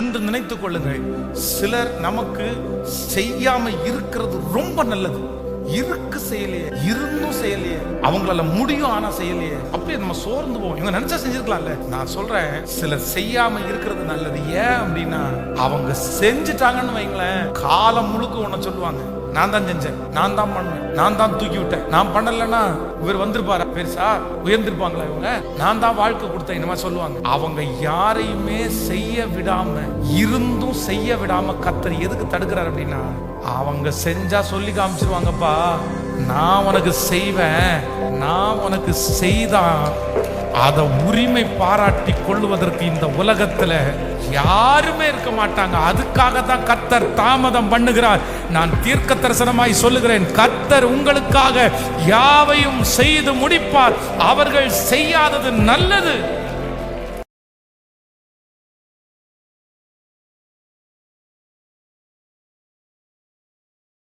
ஒன்று நினைத்துக் கொள்ளுங்கள். சிலர் நமக்கு செய்யாம இருக்கிறது ரொம்ப நல்லது. இருக்கு செய்யலையே இருந்தும் செய்யலையே அவங்களால முடியும் ஆனா செய்யலையே அப்படியே நம்ம சோர்ந்து போவோம். இவங்க நினைச்சா செஞ்சிருக்கலாம்ல. நான் சொல்றேன் சிலர் செய்யாம இருக்கிறது நல்லது. ஏன் அப்படின்னா அவங்க செஞ்சுட்டாங்கன்னு வைங்களேன் காலம் முழுக்க உன்னை சொல்லுவாங்க. நான் தான் செஞ்சேன். நான் தான் பண்ணேன். நான் தான் தூக்கி விட்டேன். நான் பண்ணலன்னா இவர் வந்திருப்பாரு? பெருசா உயர்ந்திருப்பாங்களா இவங்க? நான் தான் வாழ்க்கை கொடுத்தேன் இந்த மாதிரி சொல்லுவாங்க. அவங்க யாரையுமே செய்ய விடாம இருந்தும் செய்ய விடாம கத்தர் எதுக்கு தடுக்கிறார் அப்படின்னா அவங்க செஞ்சா சொல்லி காமிச்சிருவாங்கப்பா நான் உனக்கு செய்வேன் நான் உனக்கு செய்தான். அதை உரிமை பாராட்டி கொள்வதற்கு இந்த உலகத்துல யாருமே இருக்க மாட்டாங்க. அதுக்காக தான் கத்தர் தாமதம் பண்ணுகிறார். நான் தீர்க்க தரிசனமாய் சொல்லுகிறேன் கத்தர் உங்களுக்காக யாவையும் செய்து முடிப்பார். அவர்கள் செய்யாதது நல்லது.